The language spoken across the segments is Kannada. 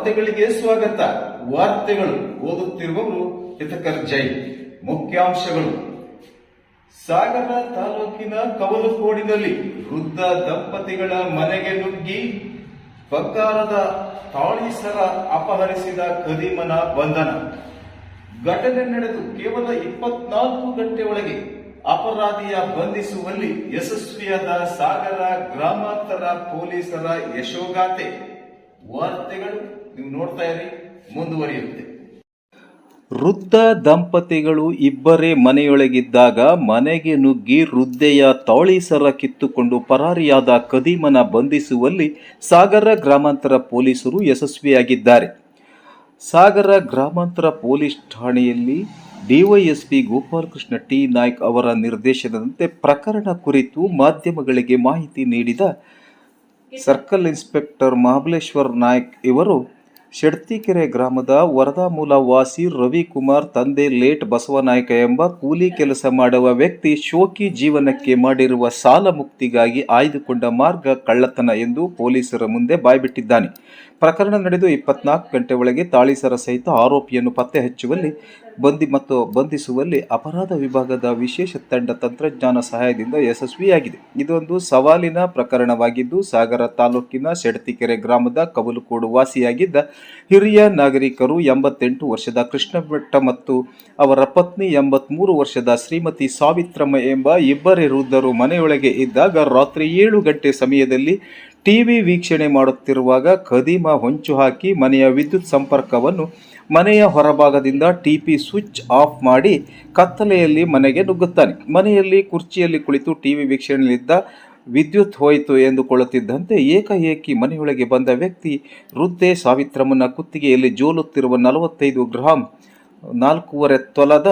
ವಾರ್ತೆಗಳಿಗೆ ಸ್ವಾಗತ. ವಾರ್ತೆಗಳು ಓದುತ್ತಿರುವವರು ಹಿತಕರ್ ಜೈ. ಮುಖ್ಯಾಂಶಗಳು. ಸಾಗರ ತಾಲೂಕಿನ ಕವಲುಕೋಡಿನಲ್ಲಿ ವೃದ್ಧ ದಂಪತಿಗಳ ಮನೆಗೆ ನುಗ್ಗಿ ಬಂಗಾರದ ತಾಳಿಸರ ಅಪಹರಿಸಿದ ಕದೀಮನ ಬಂಧನ. ಘಟನೆ ನಡೆದು ಕೇವಲ ಇಪ್ಪತ್ನಾಲ್ಕು ಗಂಟೆ ಒಳಗೆ ಅಪರಾಧಿಯ ಬಂಧಿಸುವಲ್ಲಿ ಯಶಸ್ವಿಯಾದ ಸಾಗರ ಗ್ರಾಮಾಂತರ ಪೊಲೀಸರ ಯಶೋಗಾಥೆ. ವಾರ್ತೆಗಳು. ನೀವು ನೋಡ್ತಾ ಇರಿ, ಮುಂದುವರಿಯುತ್ತೆ. ವೃದ್ಧ ದಂಪತಿಗಳು ಇಬ್ಬರೇ ಮನೆಯೊಳಗಿದ್ದಾಗ ಮನೆಗೆ ನುಗ್ಗಿ ವೃದ್ಧೆಯ ತಾಳೀಸರ ಕಿತ್ತುಕೊಂಡು ಪರಾರಿಯಾದ ಕದೀಮನ ಬಂಧಿಸುವಲ್ಲಿ ಸಾಗರ ಗ್ರಾಮಾಂತರ ಪೊಲೀಸರು ಯಶಸ್ವಿಯಾಗಿದ್ದಾರೆ. ಸಾಗರ ಗ್ರಾಮಾಂತರ ಪೊಲೀಸ್ ಠಾಣೆಯಲ್ಲಿ ಡಿವೈಎಸ್ಪಿ ಗೋಪಾಲಕೃಷ್ಣ ಟಿ. ನಾಯ್ಕ್ ಅವರ ನಿರ್ದೇಶನದಂತೆ ಪ್ರಕರಣ ಕುರಿತು ಮಾಧ್ಯಮಗಳಿಗೆ ಮಾಹಿತಿ ನೀಡಿದ ಸರ್ಕಲ್ ಇನ್ಸ್ಪೆಕ್ಟರ್ ಮಹಾಬಲೇಶ್ವರ್ ನಾಯ್ಕ್ ಇವರು ಶೆಡ್ತಿಕೆರೆ ಗ್ರಾಮದ ವರದಾಮೂಲ ವಾಸಿ ರವಿಕುಮಾರ್ ತಂದೆ ಲೇಟ್ ಬಸವನಾಯಕ ಎಂಬ ಕೂಲಿ ಕೆಲಸ ಮಾಡುವ ವ್ಯಕ್ತಿ ಶೋಕಿ ಜೀವನಕ್ಕೆ ಮಾಡಿರುವ ಸಾಲ ಮುಕ್ತಿಗಾಗಿ ಆಯ್ದುಕೊಂಡ ಮಾರ್ಗ ಕಳ್ಳತನ ಎಂದು ಪೊಲೀಸರ ಮುಂದೆ ಬಾಯ್ಬಿಟ್ಟಿದ್ದಾನೆ. ಪ್ರಕರಣ ನಡೆದು ಇಪ್ಪತ್ನಾಲ್ಕು ಗಂಟೆ ಒಳಗೆ ತಾಳಿಸರ ಸಹಿತ ಆರೋಪಿಯನ್ನು ಪತ್ತೆ ಹಚ್ಚುವಲ್ಲಿ ಬಂದಿ ಮತ್ತು ಬಂಧಿಸುವಲ್ಲಿ ಅಪರಾಧ ವಿಭಾಗದ ವಿಶೇಷ ತಂಡ ತಂತ್ರಜ್ಞಾನ ಸಹಾಯದಿಂದ ಯಶಸ್ವಿಯಾಗಿದೆ. ಇದೊಂದು ಸವಾಲಿನ ಪ್ರಕರಣವಾಗಿದ್ದು, ಸಾಗರ ತಾಲೂಕಿನ ಶೆಡ್ತಿಕೆರೆ ಗ್ರಾಮದ ಕಬಲುಕೋಡು ವಾಸಿಯಾಗಿದ್ದ ಹಿರಿಯ ನಾಗರಿಕರು ಎಂಬತ್ತೆಂಟು ವರ್ಷದ ಕೃಷ್ಣಭಟ್ಟ ಮತ್ತು ಅವರ ಪತ್ನಿ ಎಂಬತ್ಮೂರು ವರ್ಷದ ಶ್ರೀಮತಿ ಸಾವಿತ್ರಮ್ಮ ಎಂಬ ಇಬ್ಬರೇ ವೃದ್ಧರು ಮನೆಯೊಳಗೆ ಇದ್ದಾಗ ರಾತ್ರಿ ಏಳು ಗಂಟೆ ಸಮಯದಲ್ಲಿ ಟಿವಿ ವೀಕ್ಷಣೆ ಮಾಡುತ್ತಿರುವಾಗ ಖದೀಮ ಹೊಂಚು ಹಾಕಿ ಮನೆಯ ವಿದ್ಯುತ್ ಸಂಪರ್ಕವನ್ನು ಮನೆಯ ಹೊರಭಾಗದಿಂದ ಟಿಪಿ ಸ್ವಿಚ್ ಆಫ್ ಮಾಡಿ ಕತ್ತಲೆಯಲ್ಲಿ ಮನೆಗೆ ನುಗ್ಗುತ್ತಾನೆ. ಮನೆಯಲ್ಲಿ ಕುರ್ಚಿಯಲ್ಲಿ ಕುಳಿತು ಟಿವಿ ವೀಕ್ಷಣೆಯಲ್ಲಿದ್ದ ವಿದ್ಯುತ್ ಹೋಯಿತು ಎಂದುಕೊಳ್ಳುತ್ತಿದ್ದಂತೆ ಏಕಾಏಕಿ ಮನೆಯೊಳಗೆ ಬಂದ ವ್ಯಕ್ತಿ ವೃದ್ಧೆ ಸಾವಿತ್ರಮ್ಮನ ಕುತ್ತಿಗೆಯಲ್ಲಿ ಜೋಲುತ್ತಿರುವ ನಲವತ್ತೈದು ಗ್ರಾಂ ನಾಲ್ಕೂವರೆ ತೊಲದ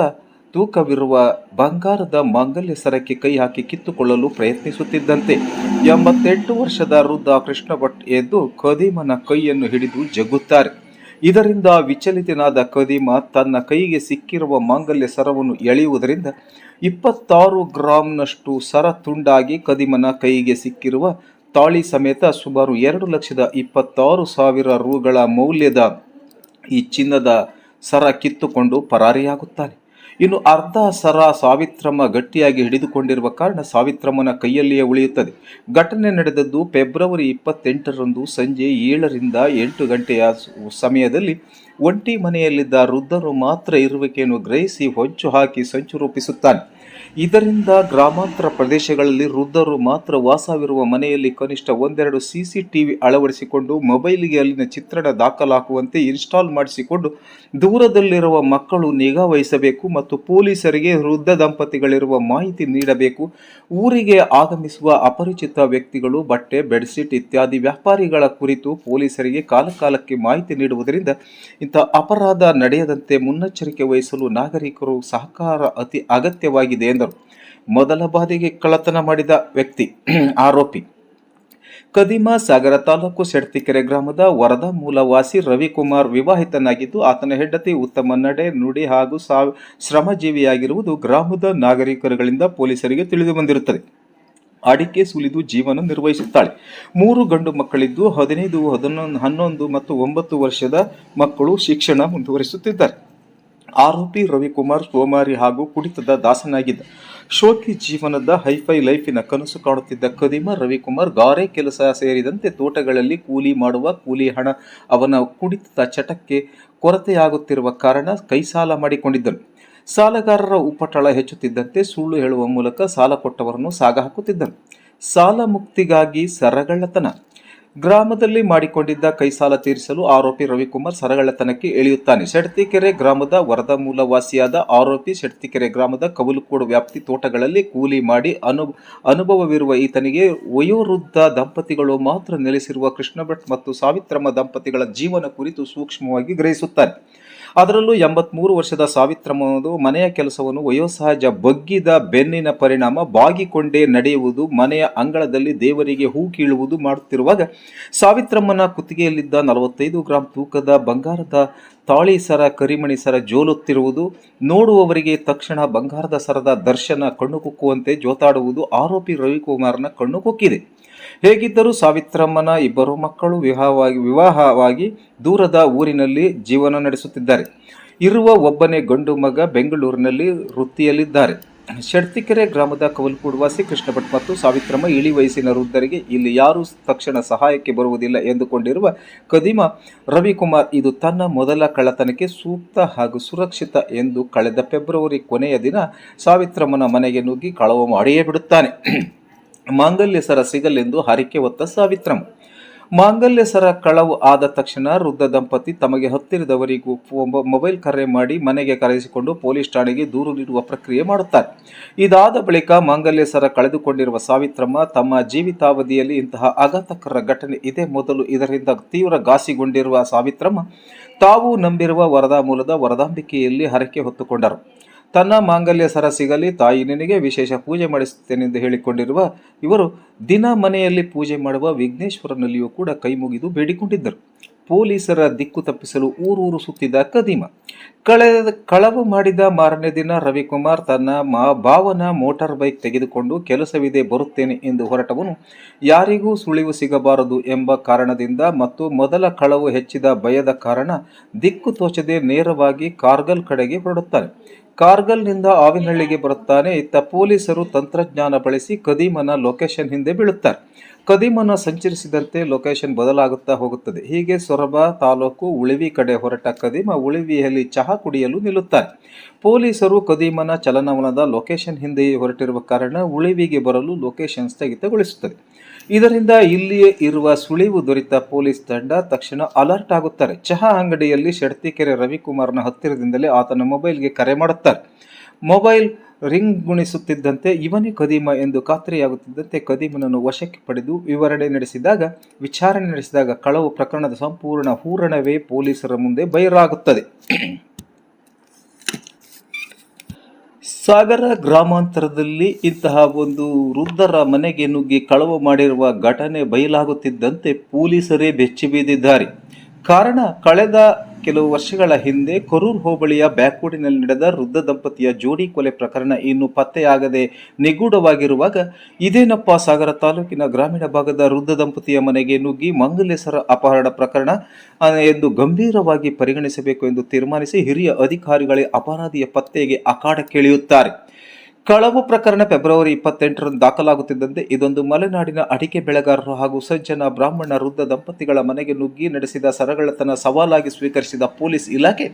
ತೂಕವಿರುವ ಬಂಗಾರದ ಮಾಂಗಲ್ಯ ಸರಕ್ಕೆ ಕೈ ಹಾಕಿ ಕಿತ್ತುಕೊಳ್ಳಲು ಪ್ರಯತ್ನಿಸುತ್ತಿದ್ದಂತೆ ಎಂಬತ್ತೆಂಟು ವರ್ಷದ ವೃದ್ಧ ಕೃಷ್ಣ ಭಟ್ ಎದ್ದು ಖದೀಮನ ಕೈಯನ್ನು ಹಿಡಿದು ಜಗ್ಗುತ್ತಾರೆ. ಇದರಿಂದ ವಿಚಲಿತನಾದ ಕದೀಮ ತನ್ನ ಕೈಗೆ ಸಿಕ್ಕಿರುವ ಮಾಂಗಲ್ಯ ಸರವನ್ನು ಎಳೆಯುವುದರಿಂದ ಇಪ್ಪತ್ತಾರು ಗ್ರಾಂನಷ್ಟು ಸರ ತುಂಡಾಗಿ ಕದೀಮನ ಕೈಗೆ ಸಿಕ್ಕಿರುವ ತಾಳಿ ಸಮೇತ ಸುಮಾರು ಎರಡು ಲಕ್ಷದ ಇಪ್ಪತ್ತಾರು ಸಾವಿರ ರೂಗಳ ಮೌಲ್ಯದ ಈ ಚಿನ್ನದ ಸರ ಕಿತ್ತುಕೊಂಡು ಪರಾರಿಯಾಗುತ್ತಾನೆ. ಇನ್ನು ಅರ್ಧ ಸರ ಸಾವಿತ್ರಮ್ಮ ಗಟ್ಟಿಯಾಗಿ ಹಿಡಿದುಕೊಂಡಿರುವ ಕಾರಣ ಸಾವಿತ್ರಮ್ಮನ ಕೈಯಲ್ಲಿಯೇ ಉಳಿಯುತ್ತದೆ. ಘಟನೆ ನಡೆದದ್ದು ಫೆಬ್ರವರಿ ಇಪ್ಪತ್ತೆಂಟರಂದು ಸಂಜೆ ಏಳರಿಂದ ಎಂಟು ಗಂಟೆಯ ಸಮಯದಲ್ಲಿ ಒಂಟಿ ಮನೆಯಲ್ಲಿದ್ದ ವೃದ್ಧರು ಮಾತ್ರ ಇರುವಿಕೆಯನ್ನು ಗ್ರಹಿಸಿ ಹೊಂಚು ಹಾಕಿ ಸಂಚು ರೂಪಿಸುತ್ತಾನೆ. ಇದರಿಂದ ಗ್ರಾಮಾಂತರ ಪ್ರದೇಶಗಳಲ್ಲಿ ವೃದ್ಧರು ಮಾತ್ರ ವಾಸವಿರುವ ಮನೆಯಲ್ಲಿ ಕನಿಷ್ಠ ಒಂದೆರಡು ಸಿಸಿಟಿವಿ ಅಳವಡಿಸಿಕೊಂಡು ಮೊಬೈಲಿಗೆ ಅಲ್ಲಿನ ಚಿತ್ರಣ ದಾಖಲಾಗುವಂತೆ ಇನ್ಸ್ಟಾಲ್ ಮಾಡಿಸಿಕೊಂಡು ದೂರದಲ್ಲಿರುವ ಮಕ್ಕಳು ನಿಗಾ ವಹಿಸಬೇಕು ಮತ್ತು ಪೊಲೀಸರಿಗೆ ವೃದ್ಧ ದಂಪತಿಗಳಿರುವ ಮಾಹಿತಿ ನೀಡಬೇಕು. ಊರಿಗೆ ಆಗಮಿಸುವ ಅಪರಿಚಿತ ವ್ಯಕ್ತಿಗಳು, ಬಟ್ಟೆ, ಬೆಡ್ಶೀಟ್ ಇತ್ಯಾದಿ ವ್ಯಾಪಾರಿಗಳ ಕುರಿತು ಪೊಲೀಸರಿಗೆ ಕಾಲಕಾಲಕ್ಕೆ ಮಾಹಿತಿ ನೀಡುವುದರಿಂದ ಇಂಥ ಅಪರಾಧ ನಡೆಯದಂತೆ ಮುನ್ನೆಚ್ಚರಿಕೆ ವಹಿಸಲು ನಾಗರಿಕರು ಸಹಕಾರ ಅತಿ ಅಗತ್ಯವಾಗಿದೆ ಎಂದರು. ಮೊದಲ ಬಾರಿಗೆ ಕಳ್ಳತನ ಮಾಡಿದ ವ್ಯಕ್ತಿ, ಆರೋಪಿ. ಕದಿಮ ಸಾಗರ ತಾಲೂಕು ಸೆಡ್ತಿಕೆರೆ ಗ್ರಾಮದ ವರದ ಮೂಲವಾಸಿ ರವಿಕುಮಾರ್ ವಿವಾಹಿತನಾಗಿದ್ದು, ಆತನ ಹೆಂಡತಿ ಉತ್ತಮ ನಡೆ, ನುಡಿ ಹಾಗೂ ಸಾವ್ ಶ್ರಮಜೀವಿಯಾಗಿರುವುದು ಗ್ರಾಮದ ನಾಗರಿಕರುಗಳಿಂದ ಪೊಲೀಸರಿಗೆ ತಿಳಿದು ಬಂದಿರುತ್ತದೆ. ಅಡಿಕೆ ಸುಲಿದು ಜೀವನ ನಿರ್ವಹಿಸುತ್ತಾಳೆ. ಮೂರು ಗಂಡು ಮಕ್ಕಳಿದ್ದು, ಹದಿನೈದು ಹದಿನೊಂದು ಹನ್ನೊಂದು ಮತ್ತು ಒಂಬತ್ತು ವರ್ಷದ ಮಕ್ಕಳು ಶಿಕ್ಷಣ ಮುಂದುವರಿಸುತ್ತಿದ್ದಾರೆ. ಆರೋಪಿ ರವಿಕುಮಾರ್ ಸೋಮಾರಿ ಹಾಗೂ ಕುಡಿತದ ದಾಸನಾಗಿದ್ದ. ಶೋಕಿ ಜೀವನದ ಹೈಫೈ ಲೈಫಿನ ಕನಸು ಕಾಣುತ್ತಿದ್ದ ಕದಿಮ ರವಿಕುಮಾರ್ ಗಾರೆ ಕೆಲಸ ಸೇರಿದಂತೆ ತೋಟಗಳಲ್ಲಿ ಕೂಲಿ ಮಾಡುವ ಕೂಲಿ ಹಣ ಅವನ ಕುಡಿತದ ಚಟಕ್ಕೆ ಕೊರತೆಯಾಗುತ್ತಿರುವ ಕಾರಣ ಕೈ ಸಾಲ ಮಾಡಿಕೊಂಡಿದ್ದನು. ಸಾಲಗಾರರ ಉಪಟಳ ಹೆಚ್ಚುತ್ತಿದ್ದಂತೆ ಸುಳ್ಳು ಹೇಳುವ ಮೂಲಕ ಸಾಲ ಕೊಟ್ಟವರನ್ನು ಸಾಗ ಹಾಕುತ್ತಿದ್ದನು ಸಾಲ ಮುಕ್ತಿಗಾಗಿ ಸರಗಳ್ಳತನ. ಗ್ರಾಮದಲ್ಲಿ ಮಾಡಿಕೊಂಡಿದ್ದ ಕೈ ಸಾಲ ತೀರಿಸಲು ಆರೋಪಿ ರವಿಕುಮಾರ್ ಸರಗಳ್ಳತನಕ್ಕೆ ಇಳಿಯುತ್ತಾನೆ. ಶೆಡ್ತಿಕೆರೆ ಗ್ರಾಮದ ವರದ ಮೂಲವಾಸಿಯಾದ ಆರೋಪಿ ಶೆಡ್ತಿಕೆರೆ ಗ್ರಾಮದ ಕವಲುಕೋಡು ವ್ಯಾಪ್ತಿ ತೋಟಗಳಲ್ಲಿ ಕೂಲಿ ಮಾಡಿ ಅನು, ಅನುಭವವಿರುವ ಈತನಿಗೆ ವಯೋವೃದ್ಧ ದಂಪತಿಗಳು ಮಾತ್ರ ನೆಲೆಸಿರುವ ಕೃಷ್ಣಭಟ್ ಮತ್ತು ಸಾವಿತ್ರಮ್ಮ ದಂಪತಿಗಳ ಜೀವನ ಕುರಿತು ಸೂಕ್ಷ್ಮವಾಗಿ ಗ್ರಹಿಸುತ್ತಾನೆ. ಅದರಲ್ಲೂ ಎಂಬತ್ಮೂರು ವರ್ಷದ ಸಾವಿತ್ರಮ್ಮನದು ಮನೆಯ ಕೆಲಸವನ್ನು ವಯೋಸಹಜ ಬಗ್ಗಿದ ಬೆನ್ನಿನ ಪರಿಣಾಮ ಬಾಗಿಕೊಂಡೇ ನಡೆಯುವುದು, ಮನೆಯ ಅಂಗಳದಲ್ಲಿ ದೇವರಿಗೆ ಹೂ ಕೀಳುವುದು ಮಾಡುತ್ತಿರುವಾಗ ಸಾವಿತ್ರಮ್ಮನ ಕುತ್ತಿಗೆಯಲ್ಲಿದ್ದ ನಲವತ್ತೈದು ಗ್ರಾಂ ತೂಕದ ಬಂಗಾರದ ತಾಳಿ ಸರ ಕರಿಮಣಿ ಸರ ಜೋಲುತ್ತಿರುವುದು, ನೋಡುವವರಿಗೆ ತಕ್ಷಣ ಬಂಗಾರದ ಸರದ ದರ್ಶನ ಕಣ್ಣು ಕುಕ್ಕುವಂತೆ ಜೋತಾಡುವುದು, ಆರೋಪಿ ರವಿಕುಮಾರ್ನ ಕಣ್ಣು ಕುಕ್ಕಿದೆ. ಹೇಗಿದ್ದರೂ ಸಾವಿತ್ರಮ್ಮನ ಇಬ್ಬರು ಮಕ್ಕಳು ವಿವಾಹವಾಗಿ ವಿವಾಹವಾಗಿ ದೂರದ ಊರಿನಲ್ಲಿ ಜೀವನ ನಡೆಸುತ್ತಿದ್ದಾರೆ. ಇರುವ ಒಬ್ಬನೇ ಗಂಡು ಮಗ ಬೆಂಗಳೂರಿನಲ್ಲಿ ವೃತ್ತಿಯಲ್ಲಿದ್ದಾರೆ. ಶೆಡ್ತಿಕೆರೆ ಗ್ರಾಮದ ಕವಲ್ಕೂಡು ವಾಸಿ ಕೃಷ್ಣ ಭಟ್ ಮತ್ತು ಸಾವಿತ್ರಮ್ಮ ಇಳಿ ವಯಸ್ಸಿನ ವೃದ್ಧರಿಗೆ ಇಲ್ಲಿ ಯಾರೂ ತಕ್ಷಣ ಸಹಾಯಕ್ಕೆ ಬರುವುದಿಲ್ಲ ಎಂದುಕೊಂಡಿರುವ ಕದಿಮ ರವಿಕುಮಾರ್ ಇದು ತನ್ನ ಮೊದಲ ಕಳ್ಳತನಕ್ಕೆ ಸೂಕ್ತ ಹಾಗೂ ಸುರಕ್ಷಿತ ಎಂದು ಕಳೆದ ಫೆಬ್ರವರಿ ಕೊನೆಯ ದಿನ ಸಾವಿತ್ರಮ್ಮನ ಮನೆಗೆ ನುಗ್ಗಿ ಕಳವು ಮಾಡಿಯೇ ಬಿಡುತ್ತಾನೆ. ಮಾಂಗಲ್ಯ ಸರ ಸಿಗಲೆಂದು ಹರಿಕೆ ಹೊತ್ತ ಸಾವಿತ್ರಮ್ಮ ಮಾಂಗಲ್ಯ ಸರ ಕಳವು ಆದ ತಕ್ಷಣ ವೃದ್ಧ ದಂಪತಿ ತಮಗೆ ಹತ್ತಿರದವರಿಗೂ ಮೊಬೈಲ್ ಕರೆ ಮಾಡಿ ಮನೆಗೆ ಕರೆಸಿಕೊಂಡು ಪೊಲೀಸ್ ಠಾಣೆಗೆ ದೂರು ನೀಡುವ ಪ್ರಕ್ರಿಯೆ ಮಾಡುತ್ತಾರೆ. ಇದಾದ ಬಳಿಕ ಮಾಂಗಲ್ಯ ಸರ ಕಳೆದುಕೊಂಡಿರುವ ಸಾವಿತ್ರಮ್ಮ ತಮ್ಮ ಜೀವಿತಾವಧಿಯಲ್ಲಿ ಇಂತಹ ಆಘಾತಕರ ಘಟನೆ ಇದೇ. ಮೊದಲು ಇದರಿಂದ ತೀವ್ರ ಘಾಸಿಗೊಂಡಿರುವ ಸಾವಿತ್ರಮ್ಮ ತಾವು ನಂಬಿರುವ ವರದಾ ಮೂಲದ ವರದಾಂಬಿಕೆಯಲ್ಲಿ ಹರಕೆ ಹೊತ್ತುಕೊಂಡರು. ತನ್ನ ಮಾಂಗಲ್ಯ ಸರ ಸಿಗಲಿ, ತಾಯಿ ನಿನಗೆ ವಿಶೇಷ ಪೂಜೆ ಮಾಡಿಸುತ್ತೇನೆಂದು ಹೇಳಿಕೊಂಡಿರುವ ಇವರು ದಿನ ಮನೆಯಲ್ಲಿ ಪೂಜೆ ಮಾಡುವ ವಿಘ್ನೇಶ್ವರನಲ್ಲಿಯೂ ಕೂಡ ಕೈ ಮುಗಿದು ಬೇಡಿಕೊಂಡಿದ್ದರು. ಪೊಲೀಸರ ದಿಕ್ಕು ತಪ್ಪಿಸಲು ಊರೂರು ಸುತ್ತಿದ್ದ ಕದೀಮ, ಕಳೆದ ಕಳವು ಮಾಡಿದ ಮಾರನೇ ದಿನ ರವಿಕುಮಾರ್ ತನ್ನ ಮಾ ಭಾವನ ಮೋಟಾರ್ ಬೈಕ್ ತೆಗೆದುಕೊಂಡು ಕೆಲಸವಿದೆ ಬರುತ್ತೇನೆ ಎಂದು ಹೊರಟವನು, ಯಾರಿಗೂ ಸುಳಿವು ಸಿಗಬಾರದು ಎಂಬ ಕಾರಣದಿಂದ ಮತ್ತು ಮೊದಲ ಕಳವು ಹೆಚ್ಚಿದ ಭಯದ ಕಾರಣ ದಿಕ್ಕು ತೋಚದೆ ನೇರವಾಗಿ ಕಾರ್ಗಲ್ ಕಡೆಗೆ ಹೊರಡುತ್ತಾನೆ. ಕಾರ್ಗಲ್ನಿಂದ ಆವಿನಹಳ್ಳಿಗೆ ಬರುತ್ತಾನೆ. ಇತ್ತ ಪೊಲೀಸರು ತಂತ್ರಜ್ಞಾನ ಬಳಸಿ ಕದೀಮನ ಲೊಕೇಶನ್ ಹಿಂದೆ ಬೀಳುತ್ತಾರೆ. ಕದೀಮನ ಸಂಚರಿಸಿದಂತೆ ಲೊಕೇಶನ್ ಬದಲಾಗುತ್ತಾ ಹೋಗುತ್ತದೆ. ಹೀಗೆ ಸೊರಬ ತಾಲೂಕು ಉಳಿವಿ ಕಡೆ ಹೊರಟ ಕದೀಮ ಉಳಿವಿಯಲ್ಲಿ ಚಹಾ ಕುಡಿಯಲು ನಿಲ್ಲುತ್ತಾರೆ ಪೊಲೀಸರು ಕದೀಮನ ಚಲನವಲನದ ಲೊಕೇಶನ್ ಹಿಂದೆಯೇ ಹೊರಟಿರುವ ಕಾರಣ ಉಳಿವಿಗೆ ಬರಲು ಲೊಕೇಶನ್ ಸ್ಥಗಿತಗೊಳಿಸುತ್ತದೆ. ಇದರಿಂದ ಇಲ್ಲಿಯೇ ಇರುವ ಸುಳಿವು ದೊರೆತ ಪೊಲೀಸ್ ತಂಡ ತಕ್ಷಣ ಅಲರ್ಟ್ ಆಗುತ್ತಾರೆ. ಚಹಾ ಅಂಗಡಿಯಲ್ಲಿ ಶೆಡ್ತಿಕೆರೆ ರವಿಕುಮಾರ್ನ ಹತ್ತಿರದಿಂದಲೇ ಆತನ ಮೊಬೈಲ್ಗೆ ಕರೆ ಮಾಡುತ್ತಾರೆ. ಮೊಬೈಲ್ ರಿಂಗ್ ಗುಣಿಸುತ್ತಿದ್ದಂತೆ ಇವನೇ ಕದೀಮ ಎಂದು ಖಾತ್ರಿಯಾಗುತ್ತಿದ್ದಂತೆ ಕದೀಮನನ್ನು ವಶಕ್ಕೆ ಪಡೆದು ವಿವರಣೆ ನಡೆಸಿದಾಗ, ವಿಚಾರಣೆ ನಡೆಸಿದಾಗ ಕಳವು ಪ್ರಕರಣದ ಸಂಪೂರ್ಣ ಹೂರಣವೇ ಪೊಲೀಸರ ಮುಂದೆ ಬಯಲಾಗುತ್ತದೆ ಸಾಗರ ಗ್ರಾಮಾಂತರದಲ್ಲಿ ಇಂತಹ ಒಂದು ವೃದ್ಧರ ಮನೆಗೆ ನುಗ್ಗಿ ಕಳವು ಮಾಡಿರುವ ಘಟನೆ ಬಯಲಾಗುತ್ತಿದ್ದಂತೆ ಪೊಲೀಸರೇ ಬೆಚ್ಚಿ ಬೀದಿದ್ದಾರೆ ಕಾರಣ ಕಳೆದ ಕೆಲವು ವರ್ಷಗಳ ಹಿಂದೆ ಕರೂರ್ ಹೋಬಳಿಯ ಬ್ಯಾಕ್ವೂಡಿನಲ್ಲಿ ನಡೆದ ವೃದ್ಧ ದಂಪತಿಯ ಜೋಡಿ ಕೊಲೆ ಪ್ರಕರಣ ಇನ್ನೂ ಪತ್ತೆಯಾಗದೆ ನಿಗೂಢವಾಗಿರುವಾಗ, ಇದೇನಪ್ಪ ಸಾಗರ ತಾಲೂಕಿನ ಗ್ರಾಮೀಣ ಭಾಗದ ವೃದ್ಧ ದಂಪತಿಯ ಮನೆಗೆ ನುಗ್ಗಿ ಮಂಗಲೇಸರ ಅಪಹರಣ ಪ್ರಕರಣ ಎಂದು ಗಂಭೀರವಾಗಿ ಪರಿಗಣಿಸಬೇಕು ಎಂದು ತೀರ್ಮಾನಿಸಿ ಹಿರಿಯ ಅಧಿಕಾರಿಗಳೇ ಅಪರಾಧಿಯ ಪತ್ತೆಗೆ ಅಖಾಡಕ್ಕಿಳಿಯುತ್ತಾರೆ. ಕಳವು ಪ್ರಕರಣ ಫೆಬ್ರವರಿ ಇಪ್ಪತ್ತೆಂಟರಂದು ದಾಖಲಾಗುತ್ತಿದ್ದಂತೆ ಇದೊಂದು ಮಲೆನಾಡಿನ ಅಡಿಕೆ ಬೆಳೆಗಾರರು ಹಾಗೂ ಸಜ್ಜನ ಬ್ರಾಹ್ಮಣ ವೃದ್ಧ ದಂಪತಿಗಳ ಮನೆಗೆ ನುಗ್ಗಿ ನಡೆಸಿದ ಸರಗಳತನ ಸವಾಲಾಗಿ ಸ್ವೀಕರಿಸಿದ ಪೊಲೀಸ್ ಇಲಾಖೆ,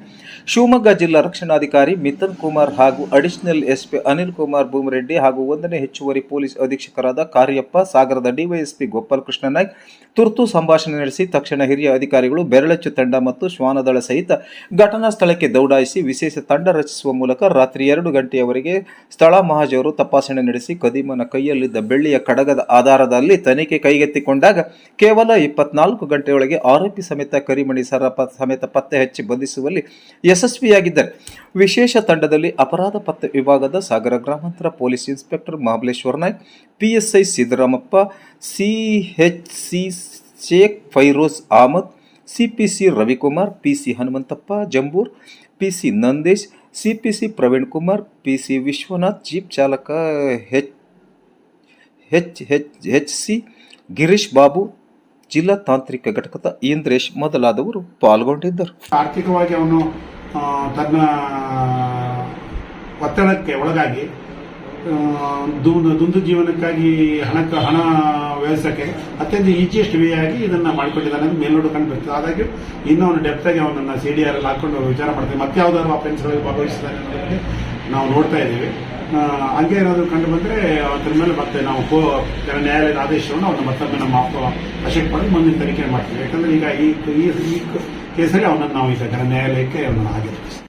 ಶಿವಮೊಗ್ಗ ಜಿಲ್ಲಾ ರಕ್ಷಣಾಧಿಕಾರಿ ಮಿಥನ್ ಕುಮಾರ್ ಹಾಗೂ ಅಡಿಷನಲ್ ಎಸ್ಪಿ ಅನಿಲ್ ಕುಮಾರ್ ಭೂಮರೆಡ್ಡಿ ಹಾಗೂ ಒಂದನೇ ಹೆಚ್ಚುವರಿ ಪೊಲೀಸ್ ಅಧೀಕ್ಷಕರಾದ ಕಾರ್ಯಪ್ಪ, ಸಾಗರದ ಡಿವೈಎಸ್ಪಿ ಗೋಪಾಲ್ ಕೃಷ್ಣ ನಾಯ್ಕ್ ತುರ್ತು ಸಂಭಾಷಣೆ ನಡೆಸಿ ತಕ್ಷಣ ಹಿರಿಯ ಅಧಿಕಾರಿಗಳು ಬೆರಳಚ್ಚು ತಂಡ ಮತ್ತು ಶ್ವಾನದಳ ಸಹಿತ ಘಟನಾ ಸ್ಥಳಕ್ಕೆ ದೌಡಾಯಿಸಿ ವಿಶೇಷ ತಂಡ ರಚಿಸುವ ಮೂಲಕ ರಾತ್ರಿ ಎರಡು ಗಂಟೆಯವರೆಗೆ ಸ್ಥಳ ಮಹಾಜವರು ತಪಾಸಣೆ ನಡೆಸಿ ಕದೀಮನ ಕೈಯಲ್ಲಿದ್ದ ಬೆಳ್ಳಿಯ ಕಡಗದ ಆಧಾರದಲ್ಲಿ ತನಿಖೆ ಕೈಗೆತ್ತಿಕೊಂಡಾಗ ಕೇವಲ ಇಪ್ಪತ್ನಾಲ್ಕು ಗಂಟೆಯೊಳಗೆ ಆರೋಪಿ ಸಮೇತ ಕರಿಮಣಿ ಸರ ಸಮೇತ ಪತ್ತೆ ಹಚ್ಚಿ ಬಂಧಿಸುವಲ್ಲಿ ಯಶಸ್ವಿಯಾಗಿದ್ದಾರೆ. ವಿಶೇಷ ತಂಡದಲ್ಲಿ ಅಪರಾಧ ಪತ್ತೆ ವಿಭಾಗದ ಸಾಗರ ಗ್ರಾಮಾಂತರ police inspector Mahabaleshwar Naik, PSI Siddaramappa CHC Sheikh Feroz Ahmed CPC Ravikumar PC Hanumanthappa Jambur PC Nandesh CPC Praveen Kumar PC Vishwanath, jeep ಚಾಲಕ H H H H C Girish Babu, ಜಿಲ್ಲಾ ತಾಂತ್ರಿಕ ಘಟಕದ ಇಂದ್ರೇಶ್ ಮೊದಲಾದವರು ಪಾಲ್ಗೊಂಡಿದ್ದರು. ಆರ್ಥಿಕವಾಗಿ ಅವನು ತನ್ನ ಒತ್ತಡಕ್ಕೆ ಒಳಗಾಗಿ ದುಂದು ಜೀವನಕ್ಕಾಗಿ ಹಣಕ್ಕೆ ಹಣ ವ್ಯವಸ್ಥೆಗೆ ಅತ್ಯಂತ ಈಜಿಯೆಸ್ಟ್ ವೇ ಆಗಿ ಇದನ್ನ ಮಾಡಿಕೊಂಡಿದ್ದಾನೆ ಅಂತ ಮೇಲ್ನೋಡು ಕಂಡು ಬರ್ತದೆ. ಆದಾಗ್ಯೂ ಇನ್ನೂ ಅವನು ಆಗಿ ಅವನನ್ನ ಸಿ ಡಿ ಆರ್ ಅಲ್ಲಿ ಹಾಕೊಂಡು ವಿಚಾರ ಮಾಡ್ತೀವಿ ಮತ್ತೆ ಯಾವುದಾದ್ರು ಅಫೆನ್ಸ್ಗಳಲ್ಲಿ ಭಾಗವಹಿಸಿದ್ದಾನೆ ನಾವು ನೋಡ್ತಾ ಇದ್ದೀವಿ. ಹಂಗೆ ಏನಾದರೂ ಕಂಡು ಬಂದ್ರೆ ಅದ್ರ ಮೇಲೆ ಮತ್ತೆ ನಾವು ಕೋ ನ್ಯಾಯಾಲಯದ ಆದೇಶವನ್ನು ಅವನ್ನ ಮತ್ತೊಮ್ಮೆ ನಮ್ಮ ಅಶೆಕ್ ಪಡೆದು ಮುಂದಿನ ತನಿಖೆ ಮಾಡ್ತೀವಿ. ಯಾಕಂದ್ರೆ ಈಗ ಈ ಕೇಸಲ್ಲಿ ಅವನನ್ನು ನಾವು ಈಗ ನ್ಯಾಯಾಲಯಕ್ಕೆ ಅವನನ್ನು ಹಾಕಿರ್ತೀವಿ